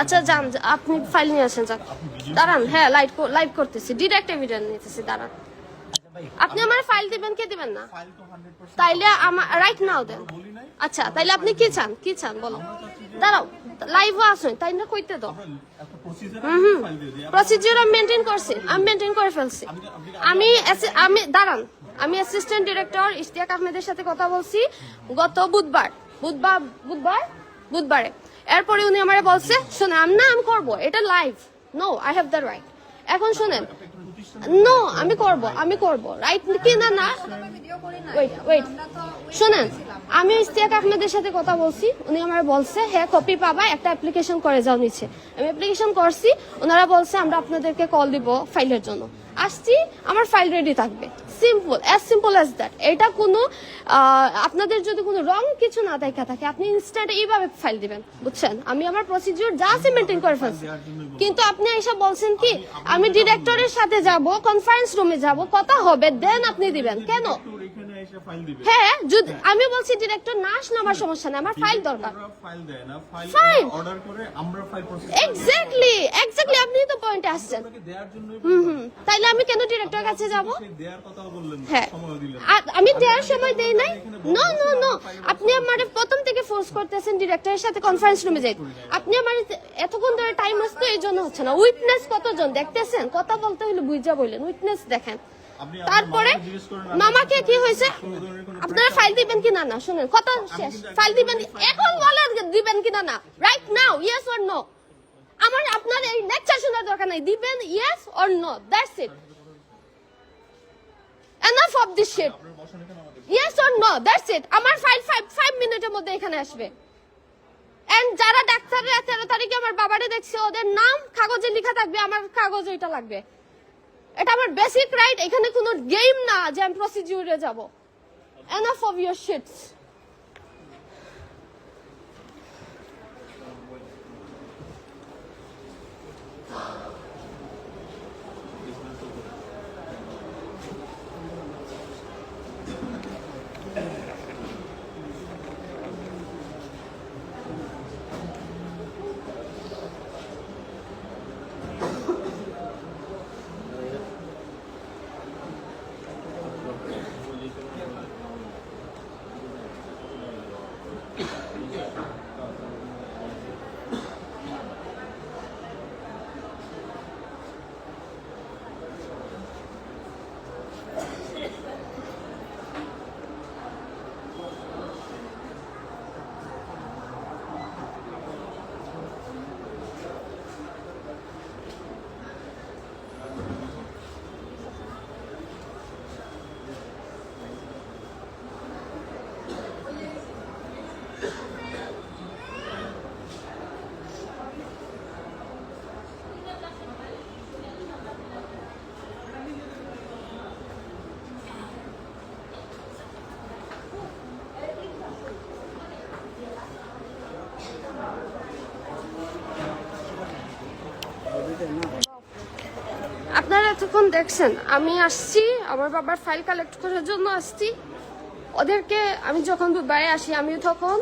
আচ্ছা যান আপনি ফাইল নিয়ে আসেন যান। দাঁড়ান হ্যাঁ লাইভ লাইভ করতেছি। ডিরেক্ট এভিডেন্স নিতেছি দাঁড়ান। আপনি আমার ফাইল দিবেন কে দিবেন না? ফাইল তো 100% তাইলে আমার রাইট নাও দেন। আচ্ছা তাইলে আপনি কি চান? কি চান বলো দাঁড়াও লাইভও আসুন তাই না কইতে দাও। দিই। প্রসিডিউর আমি মেনটেন করছি আমি মেনটেন করে ফেলছি। আমি আমি দাঁড়ান আমি অ্যাসিস্ট্যান্ট ডিরেক্টর ইশতিয়াক আহমেদের সাথে কথা বলছি। গত বুধবার বুধবার বুধবার বুধবারে। এরপরে উনি আমারে বলছে, শুনে, আমি না, আমি করব। এটা live no I have the right এখন শুনেন নো আমি করব আমি করব। রাইট কি না না? ওয়েট ওয়েট শুনেন, আমি ইস্তিয়াক আহমেদের সাথে কথা বলছি, উনি আমার বলছে হ্যাঁ কপি পাবা, একটা অ্যাপ্লিকেশন করে যাও নিচে। আমি অ্যাপ্লিকেশন করছি, ওনারা বলছে, আমরা আপনাদেরকে কল দিব ফাইলের জন্য। আসছি, আমার ফাইল রেডি থাকবে। Simple as simple as that এটা কোনো আপনাদের যদি কোনো রং কিছু না দেখা থাকে, আপনি ইনস্ট্যান্ট এইভাবে ফাইল দিবেন, বুঝছেন? আমি আমার প্রসিডিউর যা আছে মেনটেন করে ফেলছি। কিন্তু আপনি এসব বলছেন কি, আমি ডিরেক্টরের সাথে যাব কনফারেন্স রুমে যাব কথা হবে দেন আপনি দিবেন। কেন? হ্যাঁ যদি আমি বলছি ডিরেক্টর না আসলে আমার সমস্যা নেই আমার ফাইল দরকার। ফাইল দেয় না ফাইল অর্ডার করে আমরা ফাইল প্রসেস এক্স্যাক্টলি এক্স্যাক্টলি আপনি তো পয়েন্টে আসছেন। হুম হুম তাইলে আমি কেন ডিরেক্টর কাছে যাব? সেই কথা বললেন হ্যাঁ। সময় দিলেন আমি দেওয়ার সময় দেই নাই? নো নো নো আপনি আমার প্রথম থেকে ফোর্স করতেছেন ডিরেক্টরের সাথে কনফারেন্স রুমে যাই আপনি আমার এতক্ষণ ধরে টাইম আসতো এই জন্য হচ্ছে না। উইটনেস কতজন? দেখতেছেন? কথা বলতে হলে বুঝা বললেন উইটনেস দেখেন। তারপরে মামাকে কি হয়েছে? কোনো কোনো আপনারা ফাইল দিবেন কি না? শুনেন কথা শেষ। ফাইল দিবেন এখন বলেন দিবেন কি না right now yes or no আমার আপনার এই লেকচার শোনার দরকার নাই। দিবেন yes or no that's it enough of this shit yes or no that's it আমার ফাইল ফাইভ ফাইভ মিনিটের মধ্যে এখানে আসবে। এন্ড যারা ডাক্তাররা তেরো তারিখে আমার বাবারে দেখছে ওদের নাম কাগজে লেখা থাকবে আমার কাগজ ওইটা লাগবে। এটা আমার বেসিক রাইট এখানে কোনো গেম না যে আমি প্রসিডিউরে যাব। এনাফ অফ ইউর শিটস আপনারা এতক্ষণ দেখছেন? আমি আসছি, আমার বাবার ফাইল কালেক্ট করার জন্য আসছি। ওদেরকে আমি যখন দুবারে আসি আমি তখন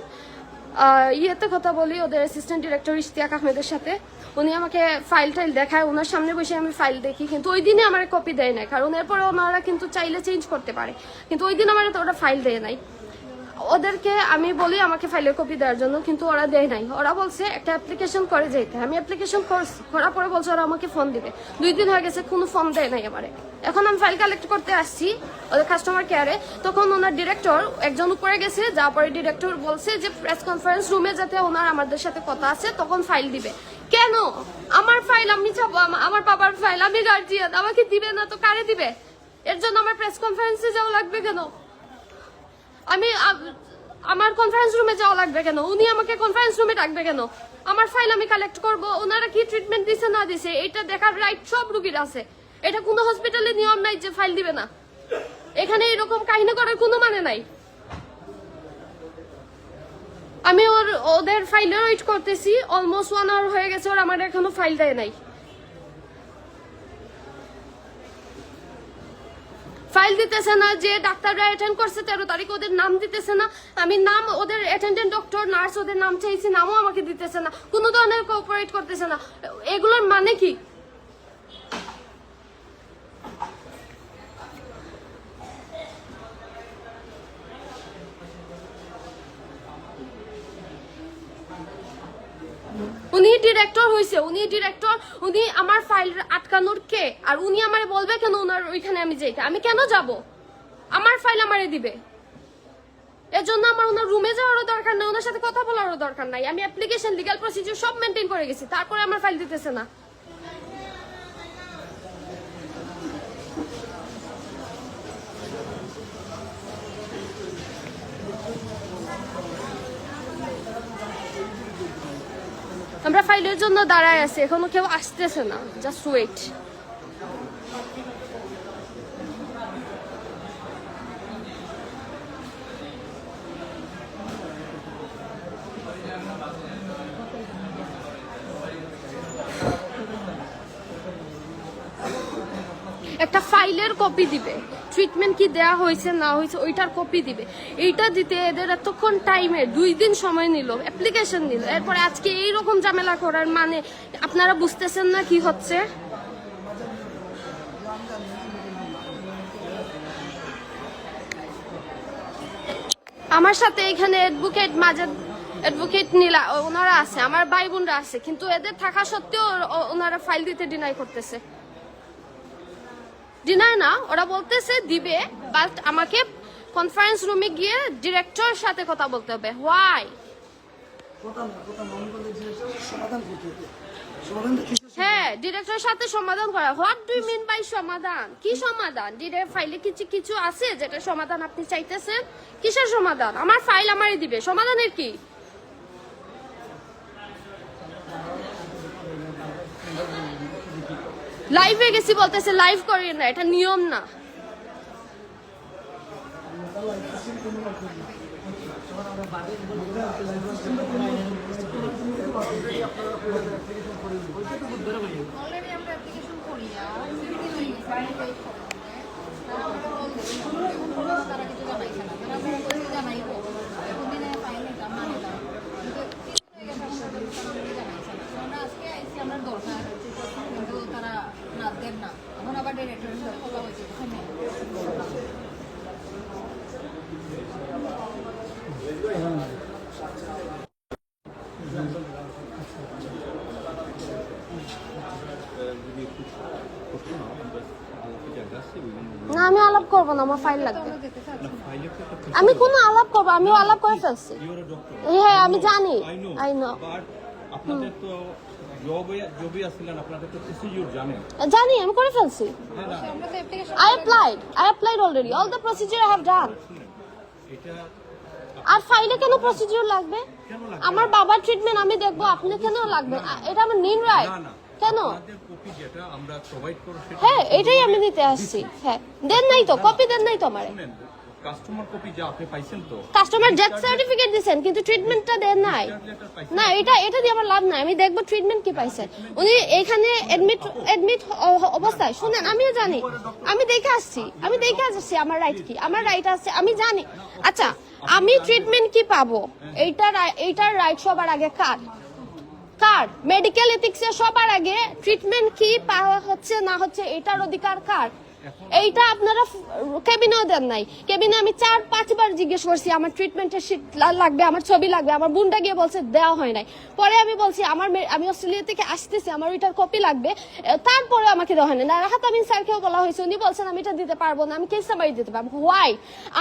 ইয়েতে কথা বলি, ওদের অ্যাসিস্ট্যান্ট ডিরেক্টর ইশতিয়াক আহমেদের সাথে। উনি আমাকে ফাইল টাইল দেখায়, ওনার সামনে বসে আমি ফাইল দেখি। কিন্তু ওই দিনে আমার কপি দেয় নাই, কারণ এরপরে ওনারা কিন্তু চাইলে চেঞ্জ করতে পারে। কিন্তু ওই দিন আমার তো ওরা ফাইল দেয় নাই। ওদেরকে আমি বলি, আমাকে ফাইলের কপি দেওয়ার জন্য, কিন্তু ওরা দেয় নাই। ওরা বলছে, একটা অ্যাপ্লিকেশন করে যেতে। আমি অ্যাপ্লিকেশন করার পরে বলছে, ওরা আমাকে ফোন দিবে। দুই দিন হয়ে গেছে, কোনো ফোন দেয় নাই এবারে এখন আমি ফাইল কালেক্ট করতে আসছি, ওদের কাস্টমার কেয়ারে তখন ওনার ডিরেক্টর একজন উপরে গেছে, যাওয়ার পরে ডিরেক্টর বলছে যে প্রেস কনফারেন্স রুমে যাতে ওনার আমাদের সাথে কথা আছে, তখন ফাইল দিবে। কেন? আমার ফাইল আমি যাব আমার বাবার ফাইল আমি গার্জিয়ান আমাকে দিবে না তো কারে দিবে? এর জন্য আমার প্রেস কনফারেন্সে যাওয়া লাগবে কেন? আমি আমার কনফারেন্স রুমে যাওয়া লাগবে কেন? উনি আমাকে কনফারেন্স রুমে ডাকবে কেন? আমার ফাইল আমি কালেক্ট করব, ওনারা কি ট্রিটমেন্ট দিছে, না দিছে, এটা দেখার রাইট সব রুগীর আছে। এটা কোনো হসপিটালে নিয়ম নাই যে ফাইল দিবে না। এখানে এরকম কাহিনী করার কোনো মানে নাই। আমি ওর, ওদের ফাইলের ওয়েট করতেছি অলমোস্ট ওয়ান আওয়ার হয়ে গেছে, ওর আমার এখনও ফাইল দেয় নাই। ফাইল দিতেছে না, যে ডাক্তাররা অ্যাটেন্ড করছে, তেরো তারিখ ওদের নাম দিতেছে না। আমি নাম, ওদের অ্যাটেন্ডেন্ট ডক্টর নার্স ওদের নাম চাইছি, নামও আমাকে দিতেছে না। কোনো ধরনের কোঅপারেট করতেছে না। এগুলোর মানে কি? উনি ডিরেক্টর হইছে, উনি ডিরেক্টর উনি আমার ফাইল আটকানোর কে? আর উনি আমার বলবে কেন ওনার ওইখানে আমি যাইতে? আমি কেন যাব? আমার ফাইল আমারে দিবে। এজন্য আমার ওনার রুমে যাওয়ারও দরকার নাই ওনার সাথে কথা বলারও দরকার নাই। আমি অ্যাপ্লিকেশন লিগ্যাল প্রসিডিউর সব মেনটেন করে গেছি, তারপরে আমার ফাইল দিতেছে না। আমরা ফাইলের জন্য দাঁড়ায় আছি এখনও কেউ আসতেছে না। জাস্ট ওয়েট একটা ফাইলের কপি দিবে। ট্রিটমেন্ট কি দেয়া হয়েছে, না হয়েছে, ওইটার কপি দিবে। এইটা দিতে এদের এতক্ষণ টাইমে দুই দিন সময় নিল অ্যাপ্লিকেশন নিল। এরপরে আজকে এই রকম ঝামেলা করার মানে আপনারা বুঝতেছেন না কি হচ্ছে? আমার সাথে এখানে অ্যাডভোকেট মাজাদ অ্যাডভোকেট নীলা, ওনারা আছে, আমার ভাই বোনরা আছে, কিন্তু এদের থাকা সত্ত্বেও ওনারা ফাইল দিতে ডিনাই করতেছে। ডিনার না ওরা বলতেছে দিবে বাট আমাকে কনফারেন্স রুমে গিয়ে ডিরেক্টর সাথে কথা বলতে হবে। হোয়াই হ্যাঁ ডিরেক্টরের সাথে সমাধান করা। হোয়াট ডু মিন বাই সমাধান? কি সমাধান? ডিরেক্ট ফাইলে কিছু কিছু আছে যেটা সমাধান আপনি চাইতেছেন? কিসের সমাধান? আমার ফাইল আমারই দিবে। সমাধানের কি? লাইভে গেছি বলতেছে লাইভ করি না এটা নিয়ম না অ্যাপ্লিকেশন করি আর ফিফটি হয়ে গেছে আমি ওয়েট করব তারা কিছু জানাইছে না তারা ফোন করে জানাইবো এখন দিনে ফাইন নিতাম না নিতাম কিন্তু তিন দিন হয়ে গেছে আমার সাথে তারা আমাকে জানাইছে না তো আমরা আজকে আইসি আমরা দরকার কিন্তু তারা না দেন না এখন আবার ডিরেক্টরের সাথে কথা হয়েছে ওখানে না আমি আলাপ করব না আমার ফাইল লাগবে। আমি কোনো আলাপ করব আমি আলাপ করে ফেলছি হ্যাঁ আমি জানি আই নো আই আপনাদের তো প্রসিডিউর জানি আমি করে ফেলছি হ্যাঁ না আমরা তো application I applied. I applied already. All the procedure I have done. শুনেন এটা আর ফাইলে কেন প্রসিডিউর লাগবে আমার বাবার ট্রিটমেন্ট আমি দেখব আপনি কেন লাগবে এটা আমার নিন রাইট কেন? হ্যাঁ এটাই আমি নিতে আসছি। হ্যাঁ দেন নাই তো কপি দেন নাই তো আমারে। কাস্টমার কপি যা আপনি পাইছেন তো। কাস্টমার ডেথ সার্টিফিকেট দিছেন কিন্তু ট্রিটমেন্টটা দেন নাই। না এটা এটা দিয়ে আমার লাভ নাই আমি দেখব ট্রিটমেন্ট কি পাইছেন। উনি এখানে এডমিট এডমিট অবস্থায়। শুনেন আমিও জানি। আমি দেখে আসছি আমি দেখে আসছি আমার রাইট কি আমার রাইট আছে আমি জানি। আচ্ছা আমি ট্রিটমেন্ট কি পাবো? এইটার এইটার রাইট সবার আগে কার? কার? মেডিকেল এথিক্সে সবার আগে ট্রিটমেন্ট কি? পাওয়া হচ্ছে না হচ্ছে এটার অধিকার কার? এইটা আপনারা কেবিনেও দেন নাই। কেবিনে আমি চার, পাঁচবার জিজ্ঞেস করছি, আমার ট্রিটমেন্টের শীট লাগবে, আমার ছবি লাগবে, আমার বোনটা গিয়ে বলছে, দেওয়া হয় নাই। পরে আমি বলছি, আমার আমি অস্ট্রেলিয়া থেকে আসতেছি, আমার ওইটার কপি লাগবে। তারপরে আমাকে দেওয়া হয় না রাহাত আমিন স্যারকেও বলা হয়েছে, উনি বলছেন, আমি এটা দিতে পারব না, আমি কেস সামারি দিতে পারব। হোয়াই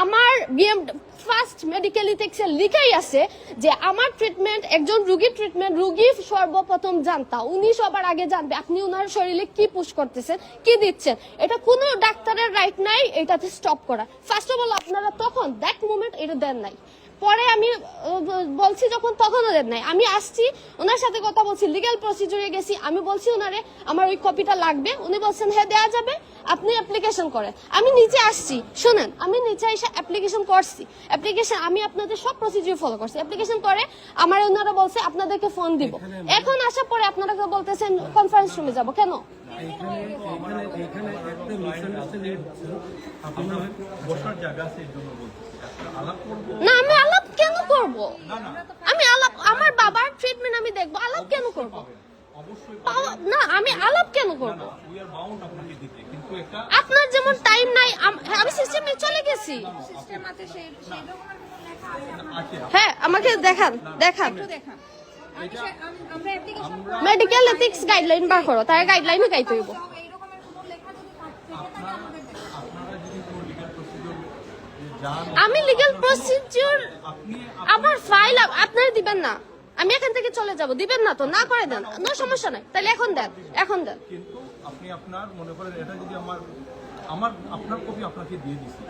আমার বিএম ফার্স্ট মেডিকেল ইথিক্সে লিখাই আছে যে, আমার ট্রিটমেন্ট একজন রুগীর ট্রিটমেন্ট রুগী সর্বপ্রথম জানতা, উনি সবার আগে জানবে, আপনি ওনার শরীরে কি পুশ করতেছেন, কি দিচ্ছেন? এটা কোনো ডাক্তারের রাইট নাই এটাতে স্টপ করা। ফার্স্ট অফ অল আপনারা তখন দ্যাট মোমেন্ট এটা দেন নাই। পরে আমি বলছি যখন তখনও দেন নাই। আমি আসছি ওনার সাথে কথা বলছি লিগ্যাল প্রসিডিউরে গেছি। আমি বলছি ওনারে আমার ওই কপিটা লাগবে। উনি বলছেন হ্যাঁ দেওয়া যাবে। আপনি অ্যাপ্লিকেশন করেন। আমি নিচে আসছি। শুনেন আমি নিচে এসে অ্যাপ্লিকেশন করছি। অ্যাপ্লিকেশন আমি আপনাদের সব প্রসিডিউর ফলো করছি। অ্যাপ্লিকেশন করে আমার ওনারা বলছে আপনাদেরকে ফোন দিব। এখন আসার পরে আপনারা বলতেছেন কনফারেন্স রুমে যাব। কেন? এখানে এখানে এখানে একটা মিসআন্ডারস্ট্যান্ডিং হচ্ছে আপনার বসার জায়গা আছে এই জন্য বলছি। আলাপ করব। না আমি আলাপ কেন করব? আমি আলাপ আমার বাবার ট্রিটমেন্ট আমি দেখব। আলাপ কেন করব? না আমি আলাপ কেন করব? উই আর বাউন্ড আপনাকে দিতে কিন্তু একটা আপনার যেমন টাইম নাই হ্যাঁ, আমি সিস্টেমে চলে গেছি। হ্যাঁ আমাকে দেখান দেখান। মেডিকেল এথিক্স গাইডলাইন বার করো তার গাইডলাইনে গাইতে হইব কোনো কোনো আমি লিগ্যাল প্রসিডিউর আমার ফাইল আপনারা দিবেন না। আমি এখান থেকে চলে যাব, দিবেন না তো, না করে দেন। নো সমস্যা নাই। তাহলে এখন দেন এখন দেন। আপনি আপনার মনে করেন এটা যদি আমার আমার, আপনার কপি আপনাকে দিয়ে দিছি।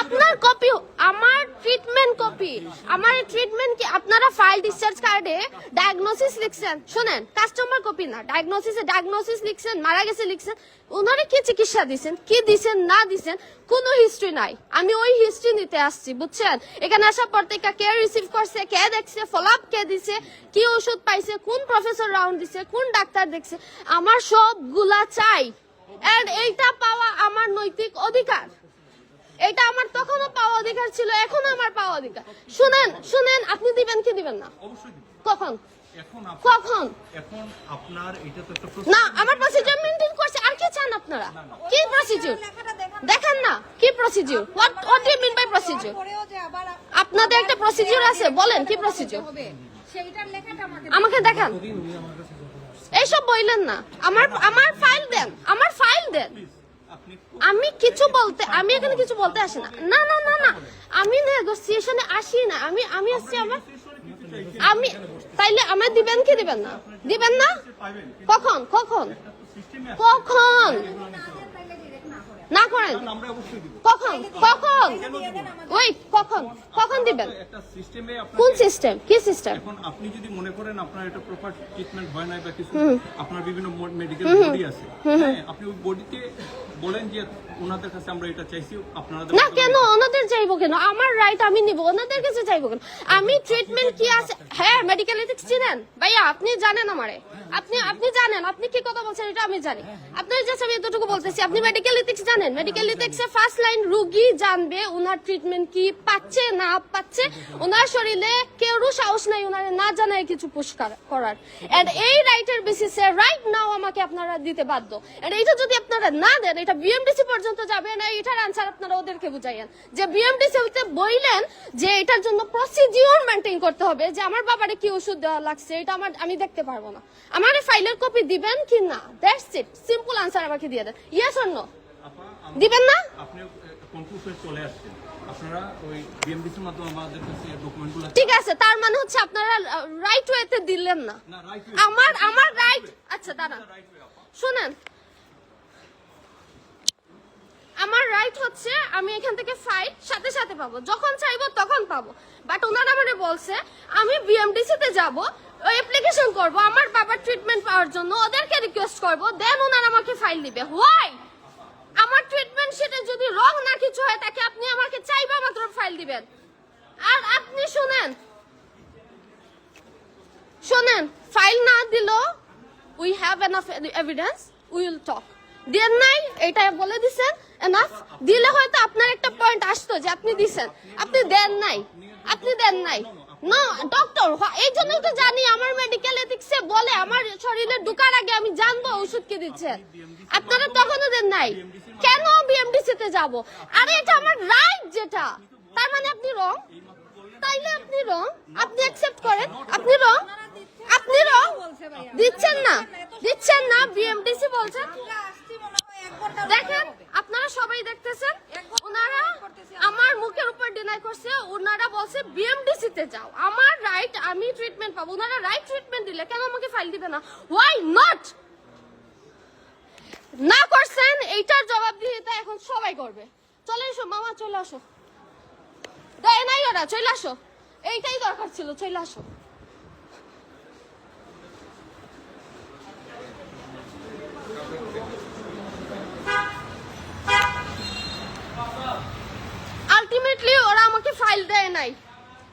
আপনার কপি আমার ট্রিটমেন্ট কপি আমার ট্রিটমেন্ট কি আপনারা ফাইল ডিসচার্জ কার্ডে ডায়াগনোসিস লিখছেন? শুনেন কাস্টমার কপি না ডায়াগনোসিসে ডায়াগনোসিস লিখছেন, মারা গেছে লিখছেন ওনারে কি চিকিৎসা দিছেন, কি দিছেন, না দিছেন, কোনো হিস্ট্রি নাই। আমি ওই হিস্ট্রি নিতে আসছি, বুঝছেন? এখানে আসার পর থেকে কে রিসিভ করছে, কে দেখছে ফলো আপ কে দিছে, কি ওষুধ পাইছে, কোন প্রফেসর রাউন্ড দিছে, কোন ডাক্তার দেখছে, আমার সবগুলা চাই। এন্ড এইটা পাওয়া আমার নৈতিক অধিকার। এটা আমার তখনও পাওয়া অধিকার ছিল এখনও আমার পাওয়া অধিকার। শুনেন শুনেন আপনি দিবেন কি দিবেন না? কখন? কখন? এখন আপনার এটা তো একটা না আমার প্রসিডিউর মেনটেন করছে। আর কি চান আপনারা? কি প্রসিডিউর দেখান দেখেন না কি procedure what what do mean by procedure পরেও যে আবার আপনাদের একটা প্রসিডিউর আছে বলেন কি প্রসিডিউর হবে। সেইটার লেখাটা আমাকে আমাকে দেখান। এইসব বললেন না। আমার আমার ফাইল দেন। আমার ফাইল দেন। আমি কিছু বলতে আমি এখানে কিছু বলতে আসি না। না না না না। আমি নেগোসিয়েশনে আসি না। আমি আমি আসছি আমার আমি তাইলে আমার দিবেন কি? দিবেন না। দিবেন না? কখন? কখন? কখন? না করেন। কখন? কখন? ওই কখন? কখন দিবেন? কোন সিস্টেম কি সিস্টেম এখন আপনি যদি মনে করেন আপনার এটা প্রপার ট্রিটমেন্ট হয় নাই বা কিছু আপনার বিভিন্ন মেডিকেল বডি আছে হ্যাঁ আপনি ওই বডিতে বলেন যে ওনাদের কাছে আমরা এটা চাইছি আপনারা না কেন? ওনাদের চাইব কেন? আমার রাইট আমি নিব। ওনাদের কাছে চাইব কেন? আমি ট্রিটমেন্ট কি আছে? হ্যাঁ মেডিকেল এথিক্স চিনেন? ভাইয়া আপনি জানেন আমারে। আপনি আপনি জানেন। আপনি কি কথা বলছেন এটা আমি জানি। আপনার জাস্ট আমি এতটুকু বলতেছি আপনি মেডিকেল এথিক্স জানেন? মেডিকেল এথিক্স ফার্স্ট লাইন রুগী জানবে ওনার ট্রিটমেন্ট কি পাচ্ছে না পাচ্ছে। ওনার শরীরে কেউরও সাহস নাই ওনারে না জানায় কিছু পুরস্কার করার। এন্ড এই রাইটের বেসিসে রাইট নাও আমাকে আপনারা দিতে বাধ্য। এন্ড এইটা যদি আপনারা না দেন এটা বিএমডিসি পর্যন্ত যাবে না এটার আনসার আপনারা ওদেরকে বুঝাইয়েন। যে বিএমডিসি হইতে বইলেন যে এটার জন্য প্রসিডিওর মেনটেন করতে হবে যে আমার বাবারে কি ওষুধ দেওয়া লাগছে এটা আমার আমি দেখতে পারব না। আমার ফাইলের কপি দিবেন কি না? দ্যাটস ইট সিম্পল আনসার আমাকে দিয়ে দেন। ইয়েস অর নো দিবেন না? আপনি কনক্লুশনে চলে আসছেন। আপনারা ওই বিএমডিসির মাধ্যমে আমাদের কাছে ডকুমেন্টগুলো ঠিক আছে তার মানে হচ্ছে আপনারা রাইট ওয়েতে দিলেন না। আমার আমার রাইট আচ্ছা দাঁড়ান। শুনেন আমার রাইট হচ্ছে আমি এখান থেকে ফাইল সাথে সাথে পাবো। যখন চাইব তখন পাবো। বাট ওনারা মানে বলছে, আমি বিএমডিসি তে যাব অ্যাপ্লিকেশন করব, আমার বাবার ট্রিটমেন্ট পাওয়ার জন্য ওদেরকে রিকোয়েস্ট করব দেন ওনারা আমাকে ফাইল দিবে। হোয়াই আমার ট্রিটমেন্ট সেটা যদি রং না কিছু হয়, তাকে আপনি আমাকে চাইবা মাত্র ফাইল দিবেন। আর আপনি শুনেন, শোনেন ফাইল না দিলেও we have enough evidence we will talk then নাই, এটা বলে দিছেন এনাফ দিলে হয়তো আপনার একটা পয়েন্ট আসতো যে আপনি দিছেন। আপনি দেন নাই, আপনি দেন নাই। না ডক্টর এই জন্যই তো জানি আমার মেডিকেল এথিক্সে বলে, আমার শরীরে ঢুকার আগে আমি জানব ওষুধ কি দিচ্ছে। আপনারা তখনও দেন নাই। কেন বিএমডিসি তে যাব? আরে, এটা আমার রাইট যেটা। তার মানে আপনি রং তাইলে আপনি রং আপনি অ্যাকসেপ্ট করেন। আপনি রং আপনি রং দিচ্ছেন না। দিচ্ছেন না বিএমডিসি বলছেন আসছি মনে হয় এক ঘণ্টা দেখেন, আপনারা সবাই দেখতেছেন, ওনারা আমার মুখের উপর ডিনাই করছে, ওনারা বলছে বিএমডিসি তে যাও। আমার রাইট আমি ট্রিটমেন্ট পাবো। ওনারা রাইট ট্রিটমেন্ট দিলে কেন আমাকে ফাইল দিবে না? হোয়াই নট না করছেন, এইটার জবাব দিতে এখন সবাই করবে। চলে এসো, মামা, চলে আসো। দেয় নাই ওরা চলে আসো। এইটাই দরকার ছিল, চলে আসো আলটিমেটলি ওরা আমাকে ফাইল দেয় নাই।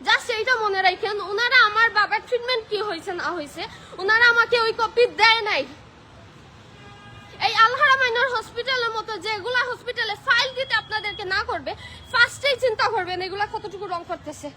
জাস্ট এইটা মনে রাখেন ওনারা আমার বাবার ট্রিটমেন্ট কি হয়েছে না হয়েছে ওনারা আমাকে ওই কপি দেয় নাই। এই আলহারা মাইনর হসপিটালের মতো যেগুলা হসপিটালে ফাইল দিতে আপনাদেরকে না করবে ফার্স্টেই চিন্তা করবেন এগুলা কতটুকু রং করতেছে।